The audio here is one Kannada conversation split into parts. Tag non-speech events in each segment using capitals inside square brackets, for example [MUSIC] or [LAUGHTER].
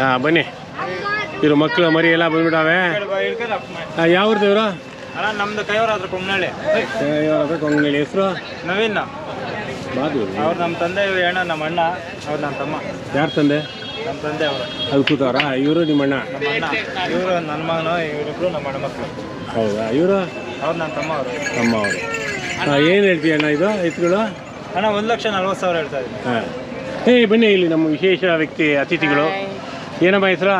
ಹಾಂ ಬನ್ನಿ. ಇವರು ಮಕ್ಕಳು ಮರಿ ಎಲ್ಲ ಬಂದ್ಬಿಟ್ಟಾವೆ. ಯಾವ್ದು ಇವರು? ನಮ್ದು ಕೈವರ ಹತ್ರ ಕುಮ್ನಳ್ಳಿ. ಕೊಂಗಳಿ ಹೆಸರು? ನವೀನ್. ಬಾದು. ಅವ್ರು ನಮ್ಮ ತಂದೆ ಇವ್ರು ಅಣ್ಣ ನಮ್ಮ ಅಣ್ಣ ಅವ್ರು ನಮ್ಮ ತಮ್ಮ. ಯಾರು ತಂದೆ? ನಮ್ಮ ತಂದೆ ಅವರು. ಅದು ಕೂತವ್ರ? ಇವರು ನಿಮ್ಮ ಅಣ್ಣ? ನಮ್ಮ ಅಣ್ಣ. ಇವರು ನನ್ನ ಮಗನು ಇವರಿಬ್ರು ನಮ್ಮ ಅಣ್ಣ ಮಕ್ಕಳು ಹೌದಾ? ಇವರು? ಅವ್ರು ನನ್ನ ತಮ್ಮ ಅವರು. ತಮ್ಮ ಅವರು. ಏನು ಹೇಳ್ತೀಯ ಅಣ್ಣ ಇದು? ಎತ್ತುಗಳು ಅಣ್ಣ ಒಂದು ಲಕ್ಷ ನಲ್ವತ್ತು ಸಾವಿರ ಹೇಳ್ತಾ ಇದ್ದೀನಿ. ಹಾಂ. ಏಯ್ ಬನ್ನಿ ಇಲ್ಲಿ ನಮ್ಮ ವಿಶೇಷ ವ್ಯಕ್ತಿ ಅತಿಥಿಗಳು. ಏನಮ್ಮ ಹೆಸರು?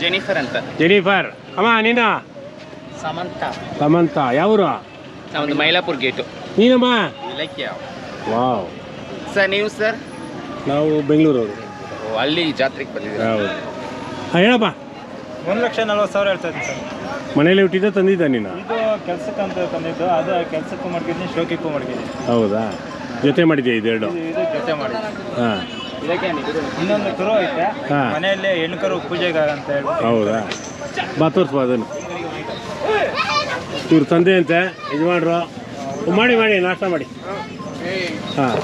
ಜೆನಿಫರ್ ಅಂತ. ಜೆನಿಫರ್. ಅಮ್ಮ ನೀನ ಸಮಂತ. ಸಮಂತ. ಯಾವರು? ನಮ್ದು ಮೈಲಾಪುರ್ ಗೇಟು. ನೀನಮ್ಮ? ವಾವ್. ಸರ್ ನೀವು ಸರ್? ನಾವು ಬೆಂಗಳೂರವರು. ಓ, ಅಲ್ಲಿ ಜಾತ್ರೆಗೆ ಬಂದಿದ್ದೀವಿ ಹೌದು. ಹಾಂ ಹೇಳಪ್ಪ. ಒಂದು ಲಕ್ಷ ನಲ್ವತ್ತು ಸಾವಿರ ಹೇಳ್ತಾ ಇದ್ದೀನಿ ಸರ್. ಮನೇಲಿ ಹುಟ್ಟಿದ್ದ ತಂದಿದ್ದ ನೀನು? ಇದು ಕೆಲ್ಸಕ್ಕೆ ಅಂತ ತಂದಿದ್ದು ಅದು ಕೆಲ್ಸಕ್ಕೂ ಮಾಡ್ಕಿದ್ದೀನಿ ಶೋಕಿಕ್ಕೂ ಮಾಡ್ಕಿದ್ದೀನಿ ಹೌದಾ? ಜೊತೆ ಮಾಡಿದ್ದೆ ಇದೆರಡು? ಇದು ಇದು ಜೊತೆ ಮಾಡಿದ್ದೀನಿ. ಹಾಂ. ಇನ್ನೊಂದು ಕರು ಐತೆ. ಹಾ. ಮನೆಯಲ್ಲೇ ಹೆಣ್ಣು ಕರು ಪೂಜೆಗೆ ಅಂತ ಹೇಳಿ ಹೌದಾ? ಬಾ ತೋರಿಸ್ಬಾ ಅದನ್ನು. ಇವ್ರ ತಂದೆ ಅಂತೆ ಯಜಮಾನ್ರು. ಮಾಡಿ ಮಾಡಿ ನಾಷ್ಟ ಮಾಡಿ. ಹಾಂ.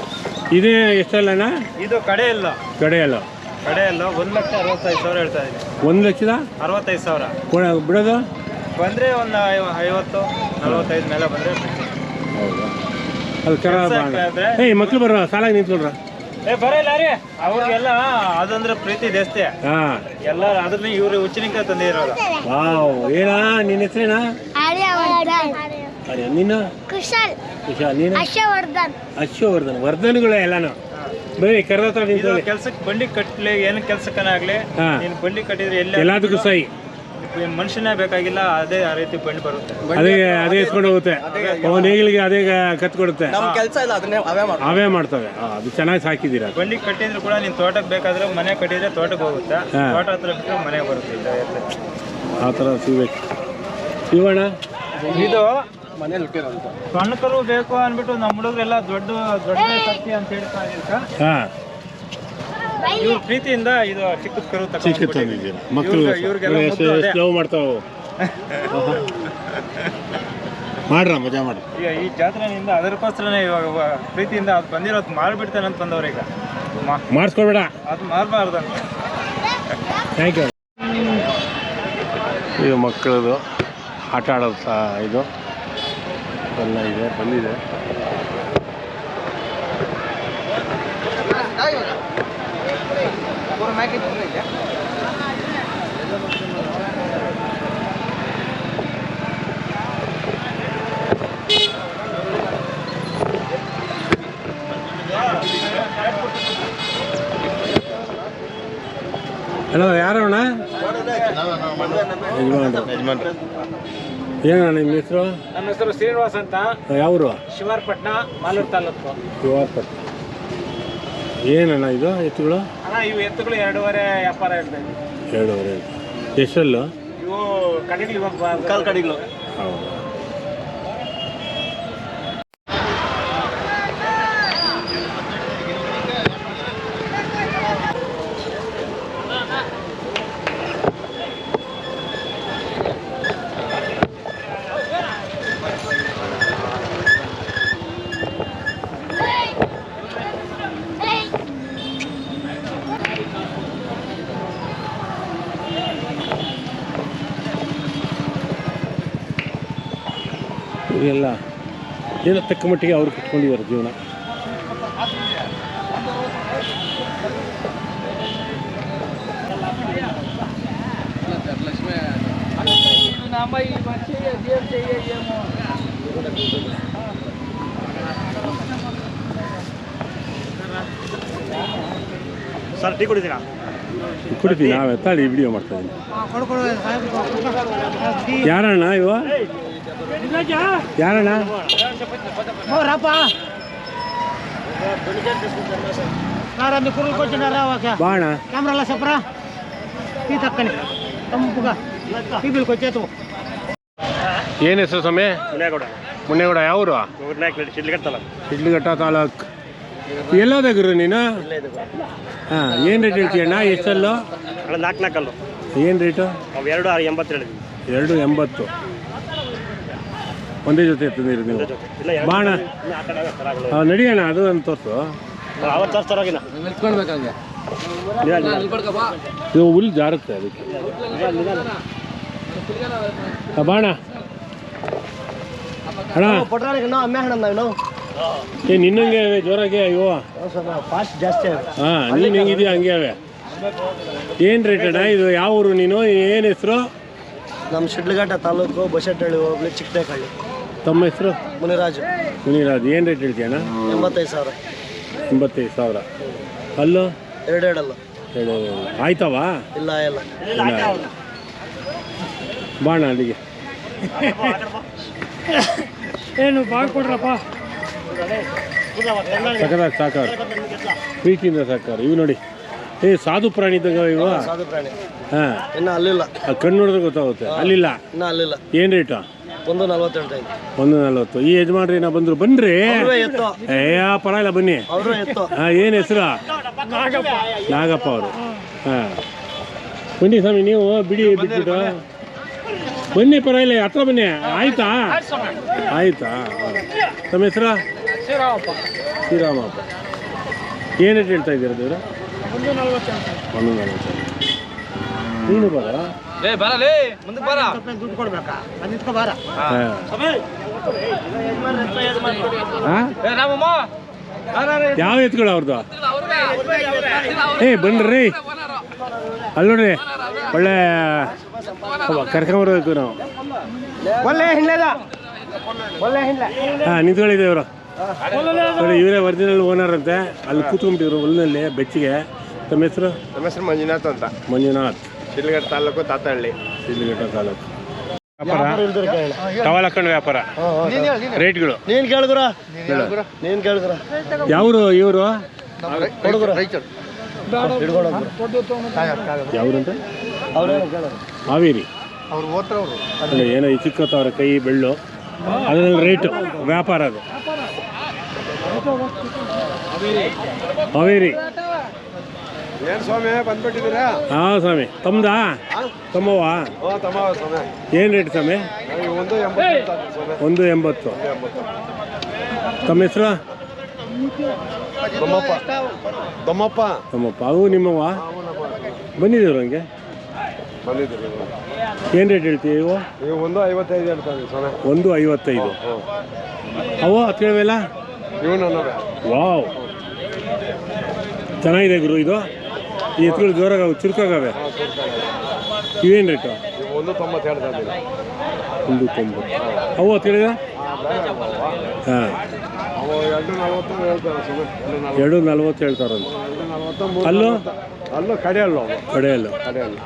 ಇದೇ ಎಷ್ಟಲ್ಲಣ್ಣ? ಇದು ಕಡೆ ಇಲ್ಲ ಕಡೆ ಇಲ್ಲ ಕಡೆ ಇಲ್ಲ ಒಂದು ಲಕ್ಷ ಅರವತ್ತೈದು ಸಾವಿರ ಹೇಳ್ತಾ ಇದ್ದೀನಿ. ಒಂದು ಲಕ್ಷದ? ಅರವತ್ತೈದು ಸಾವಿರ. ಕೊಡ- ಬಿಡೋದು? ಬಂದ್ರೆ ಒಂದು ಐವತ್ತು ನಲವತ್ತೈದು ಮೇಲೆ ಬಂದ್ರೆ ಹೌದಾ? ಅದು ಕರ ಏಯ್ ಮಕ್ಳು ಬರೋ ಸಾಲಾಗಿ ನಿಂತ್ಕೊಳ್ರ ಅವ್ರಿಗೆಲ್ಲ ಅದಂದ್ರೆ ಪ್ರೀತಿ ಜಾಸ್ತಿ. ಹಾ. ಎಲ್ಲ ಅದ್ರಲ್ಲಿ ಇವ್ರು ಉಚ್ಚಿನಿಂಕ ತಂದಿರೋದು ವಾವ್ ಏನಾ? ನಿನ್ನ ಹೆಸರೇನಾ? ನೀನು? ಕುಶಲ್. ವಿಶಾಲ್ ನೀನು? ಹರ್ಷವರ್ಧನ್. ವರ್ಧನ್ಗಳು ಎಲ್ಲಾನು. ಬರೀ ನಿಂತ್ಕೊಳ್ಳಿ ಕೆಲ್ಸಕ್ಕೆ ಬಂಡಿ ಕಟ್ಲಿ ಏನು ಕೆಲ್ಸಕ್ಕನಾಗ್ಲಿ ಹಾ. ನೀನು ಬಂಡಿ ಕಟ್ಟಿದ್ರೆ ಎಲ್ಲ ಎಲ್ಲದಕ್ಕೂ ಸೈ ಮನುಷ್ಯನೇ ಬೇಕಾಗಿಲ್ಲ ಅದೇ ಆ ರೀತಿ ಬಂಡ್ ಬರುತ್ತೆ. ಅದೇ ಅದೇ ಎತ್ಕೊಂಡು ಹೋಗುತ್ತೆ. ಅವನ ನೇಗಿಲಿಗೆ ಅದೇ ಕತ್ ಕೊಡುತ್ತೆ ನಮ್ಮ ಕೆಲಸ ಇಲ್ಲ ಅದನ್ನೇ ಅವೇ ಮಾಡಿ ಅವೇ ಮಾಡ್ತವೆ. ಆ, ಅದು ಚೆನ್ನಾಗಿ ಸಾಕಿದ್ದೀರಾ? ಬಂಡಿ ಕಟ್ಟಿದ್ರು ಕೂಡ ನೀನ್ ತೋಟಕ್ಕೆ ಬೇಕಾದ್ರೆ ಮನೆ ಕಟ್ಟಿದ್ರೆ ತೋಟಕ್ಕೆ ಹೋಗುತ್ತೆ. ತೋಟ ಹತ್ರ ಬಿಟ್ಟರೆ ಮನೆಗೆ ಬರುತ್ತೆ ಎತ್ತು. ಆ ಥರ ಸಿಗ್ಬೇಕು. ಇವಣ್ಣ ಇದು ಮನೇಲಿ ಹುಟ್ಟಿರೋಂಥ ಸಣ್ಣ ಕರು ಬೇಕು ಅಂದ್ಬಿಟ್ಟು ನಮ್ಮ ಹುಡುಗರೆಲ್ಲ ದೊಡ್ಡ ದೊಡ್ಡ ಕತ್ತಿ ಅಂತ ಹೇಳ್ತಾ ಹಾಂ. ಇವ್ರ ಪ್ರೀತಿಯಿಂದ ಇದು ಚಿಕ್ಕದ ಕರು ಚಿಕ್ಕ. ತಂದಿದ್ದೀರಾ? ಮಕ್ಕಳು ಅದೇ. ಮಾಡ್ತಾವೆ? [LAUGHS] ಮಾಡ್ರ ಮಜಾ ಮಾಡಿ. ಈಗ ಈ ಜಾತ್ರೆನಿಂದ ಅದಕ್ಕೋಸ್ಕರನೇ ಇವಾಗ ಪ್ರೀತಿಯಿಂದ ಅದು ಬಂದಿರೋದು ಮಾರ್ಬಿಡ್ತಾನೆ ಅಂತ ಬಂದವ್ರು ಈಗ. ಮಾ- ಮಾಡಿಸ್ಕೊಬೇಡ. ಅದು ಮಾರಬಾರ್ದಂತ ಥ್ಯಾಂಕ್ ಯು ಇದು ಮಕ್ಕಳದು ಆಟ ಆಡೋದು ಸಹ ಇದು. ಎಲ್ಲ ಇದೆ ಬಂದಿದೆ. ಹಲೋ ಯಾರಣ್ಣ? ಯಜಮಾನ್ರು. ಏನಣ್ಣ ನಿಮ್ಮ ಹೆಸರು? ನನ್ನ ಹೆಸರು ಶ್ರೀನಿವಾಸ್ ಅಂತ. ಯಾವರು ಶಿವಾರ್ಪಟ್ನ ಮಾಲೂರು ತಾಲೂಕು. ಶಿವಾರ್ಪಟ್ನ ಏನಣ್ಣ ಇದು ಎತ್ತುಗಳು? ಇವು ಎತ್ತುಗಳು ಎರಡೂವರೆ ವ್ಯಾಪಾರ ಇರ್ತದೆ. ಎರಡೂವರೆ. ಎಷ್ಟಲ್ಲು? ಇವು ಕಡೆಗಳು ಇವಾಗ ಕಾಲ್ ಕಡೆಗಳು. ಹೌದು. ಇವೆಲ್ಲ ಏನೋ ತಕ್ಕ ಮಟ್ಟಿಗೆ ಅವ್ರು ಕಟ್ಕೊಂಡಿದ್ದಾರೆ ಜೀವನ ಸರ್ ಟೀ ಕುಡಿತೀರಾ ಕುಡಿತೀನಿ ನಾವೇ ತಾಳಿ ವಿಡಿಯೋ ಮಾಡ್ತಾ ಇದ್ದೀನಿ ಯಾರಣ್ಣ ಇವ ಯಾರಣ್ಣ? ನಾರಂದು ಕುರುಳು ಕೊಚ್ಚಿನಾರ ಬಾಣ ಸಪ್ರ? ಈ ತಕ್ಕನೆ. ತಂಪುಗ. ಈ ಬಿಲ್ ಕೊಚ್ಚೇತು ಏನು ಹೆಸರು ಸ್ವಾಮಿ? ಮುನ್ನೇಗೌಡ. ಮುನ್ನೇಗೌಡ ಯಾವರು ಇಡ್ಲಿಘಟ್ಟ ತಾಲೂಕು. ಇಡ್ಲಿಘಟ್ಟ ನೀನು? ಹಾಂ ಏನು ರೇಟ್ ಹೇಳ್ತೀಯಣ್ಣ ಎಷ್ಟಲ್ಲು? ನಾಲ್ಕು ನಾಲ್ಕಲ್ಲು ಏನ್ ರೇಟು ಎರಡು ಎಂಬತ್ತು ಎರಡು ಎಂಬತ್ತು. ಒಂದೇ ಜೊತೆ ತಂದಿರಿ ನೀವು. ಬಾಣ. ನಡಿಯೋಣ ಅದು ಒಂದು ತೋರಿಸು. ಇದು ಹುಲ್ ಜಾರುತ್ತೆ ಅದಕ್ಕೆ. ಬಾಣ. ಅಣ್ಣ. ಏ ನಿನ್ನಂಗೆ ಜೋರಾಗೆ ಅಯ್ಯೋ. ಫಾಸ್ಟ್ ಜಾಸ್ತಿ ಹಾಂ ನೀನು ಹೆಂಗಿದೆಯಾ ಹಂಗೆ ಅವೆ. ಏನು ರೇಟ್ ಅಣ್ಣ ಇದು ಯಾವ ಊರು ನೀನು? ಏನು ಹೆಸರು? ನಮ್ಮ ಶಿಡ್ಲಘಟ್ಟ ತಾಲೂಕು ಬಸಟ್ಟಹಳ್ಳಿ ಹೋಗ್ಲಿ ಚಿಕ್ಕದೇಕಳ್ಳಿ ತಮ್ಮ ಹೆಸರು? ಮುನಿರಾಜ್. ಮುನಿರಾಜ್ ಏನು ರೇಟ್ ಹೇಳ್ತೀಯ ಅಣ್ಣ? ಎಂಬತ್ತೈದು ಸಾವಿರ. ಎಂಬತ್ತೈದು ಸಾವಿರ. ಅಲ್ಲೋ ಎರಡೆರಡಲ್ಲ ಎರಡು ಆಯ್ತವಾ? ಇಲ್ಲ ಇಲ್ಲ. ಬಾಣ ಅಲ್ಲಿಗೆ. ಏನು ಬಾಗ ಕೊಡ್ರಪ್ಪ? ಸಕದಾಗ ಸಾಕಾರ ಪ್ರೀತಿಯಿಂದ ಸಾಕಾರ ಇವು ನೋಡಿ. ಏ ಸಾಧು ಪ್ರಾಣಿ ಇದ್ದಂಗ ಇವ? ಸಾಧು ಪ್ರಾಣಿ. ಹಾಂ. ಇನ್ನು ಅಲ್ಲಿಲ್ಲ. ಕಣ್ಣು ನೋಡಿದ್ರೆ ಗೊತ್ತಾಗುತ್ತೆ. ಅಲ್ಲಿಲ್ಲ? ಏನ್ ಅಲ್ಲಿಲ್ಲ. ಏನು ರೇಟು ಒಂದು ನಲ್ವತ್ತು ಹೇಳ್ತಾ ಇದ್ದೆ. ಒಂದು ನಲ್ವತ್ತು. ಈ ಯಜಮಾನ್ರಿ ನಾ ಬಂದ್ರು ಬನ್ರಿ. ಪರವಾಗಿಲ್ಲ ಬನ್ನಿ. ಅವರು ಎತ್ತು. ಹಾಂ ಏನು ಹೆಸರು? ನಾಗಪ್ಪ. ಅವರು. ಹಾಂ. ಬನ್ನಿ ಸ್ವಾಮಿ ನೀವು ಬಿಡಿ ಬಿಟ್ಬಿಟ್ಟು. ಬನ್ನಿ ಪರವಾಗಿಲ್ಲ ಹತ್ರ ಬನ್ನಿ. ಆಯ್ತಾ? ಆಯ್ತಾ ತಮ್ಮ ಹೆಸರು? ಶ್ರೀರಾಮಪ್ಪ. ಏನು ರೇಟ್ ಹೇಳ್ತಾ ಇದ್ದೀರಾ ದೇವ್ರ? ಒಂದು ನಲ್ವತ್ತು ನೀನು ಬರ ಏ ಬರಲೇ ಮುಂದಕ್ಕೆ ಬರ ದುಡ್ಡು ಕೊಡ್ಬೇಕಾ? ಅಲ್ಲಿ ನಿಂತ್ಕೊ ಬಾರ. ಏ ರಾಮಮ್ಮ. ಯಾವ ಎತ್ಗಳು ಅವ್ರದ್ದು ಏ ಬನ್ರಿ. ಅಲ್ಲಿ ನೋಡ್ರಿ. ಒಳ್ಳೆ ಕರ್ಕೊಂಬರ್ಬೇಕು ನಾವು. ಒಳ್ಳೆ ಹಿಂಡ್ಲೆದ ಒಳ್ಳೆ ಹಿಂಡ್ಲೆ. ಹಾಂ ನಿಂತ್ಕೊಂಡಿದ್ದೆ ಇವರು. ನೋಡಿ ಇವರೇ ಒರಿಜಿನಲ್ ಓನರ್ ಅಂತೆ. ಅಲ್ಲಿ ಕೂತ್ಕೊಂಡ್ಬಿಟ್ಟಿದ್ರು ಹೊಲ್ನಲ್ಲಿ ಬೆಚ್ಚಿಗೆ ತಮ್ಮ ಹೆಸರು? ನಮ್ಮ ಹೆಸರು ಮಂಜುನಾಥ್ ಅಂತ. ಮಂಜುನಾಥ್. ಶಿಡ್ಲಘಟ್ಟ ತಾಲೂಕು ತಾತಹಳ್ಳಿ. ಸಿದ್ಲಘಟ್ಟ ತಾಲೂಕು. ವ್ಯಾಪಾರ? ಟವಲ್ ಹಾಕೊಂಡು ವ್ಯಾಪಾರ? ರೇಟ್ಗಳು? ನೀನ್ ಕೇಳಿದ್ರ? ನೀನ್ ಕೇಳಿದ್ರ? ಯಾವ್ರು ಇವರು? ಯಾವ್ರಂತ? ಹಾವೇರಿ. ಅವ್ರು ಏನೋ ಈ ಚಿಕ್ಕತ್ತವ್ರ ಕೈ ಬೆಳ್ಳು. ಅದ್ರಲ್ಲಿ ರೇಟು ವ್ಯಾಪಾರ ಅದು. ಹಾವೇರಿ. ಏನ್ ಸ್ವಾಮಿ ಬಂದ್ಬಿಟ್ಟಿದ್ದೀರಾ? ಹಾಂ ಸ್ವಾಮಿ ತಮ್ಮದಾ ತಮ್ಮವ್ವ? ಓ ತಮ್ಮ ಸ್ವಾಮಿ. ಏನು ರೇಟ್ ಸ್ವಾಮಿ? ಒಂದು ಎಂಬತ್ತು. ಒಂದು ಎಂಬತ್ತು. ತಮ್ಮ ಹೆಸರು? ದಮ್ಮಪ್ಪ ದಮ್ಮಪ್ಪ ತಮ್ಮಪ್ಪ ಅವು ನಿಮ್ಮವ್ವ? ಬಂದಿದ್ರು ಹಂಗೆ? ಬಂದಿದ್ದೀರಿ ಏನು ರೇಟ್ ಹೇಳ್ತೀವಿ ಇವು? ಒಂದು ಐವತ್ತೈದು ಹೇಳ್ತಾರೆ ಸ್ವಾಮಿ. ಒಂದು ಐವತ್ತೈದು. ಅವು ಹತ್ತಿರವೆಲ್ಲ ಇವು ವಾವ್. ಚೆನ್ನಾಗಿದೆ ಗುರು ಇದು. ಈ ಎತ್ತುಗಳು ಜೋರಾಗವೆ ಚುರುಕಾಗವೆ. ಇವೇನು ರೇಟು ಒಂದು ತೊಂಬತ್ತು ಒಂದು ಅವು ಹತ್ತಿರ ಹಾಂ. ಅವು ಎರಡು ನಲ್ವತ್ತು ಹೇಳ್ತಾರೆ ಅಲ್ಲೂ? ಅಲ್ಲೂ ಕಡೆಯಲ್ಲ ಕಡೆಯಲ್ಲ ನಲ್ವತ್ತು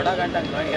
ಒಡಗಂಟಂಗೆ ನೋಡಿ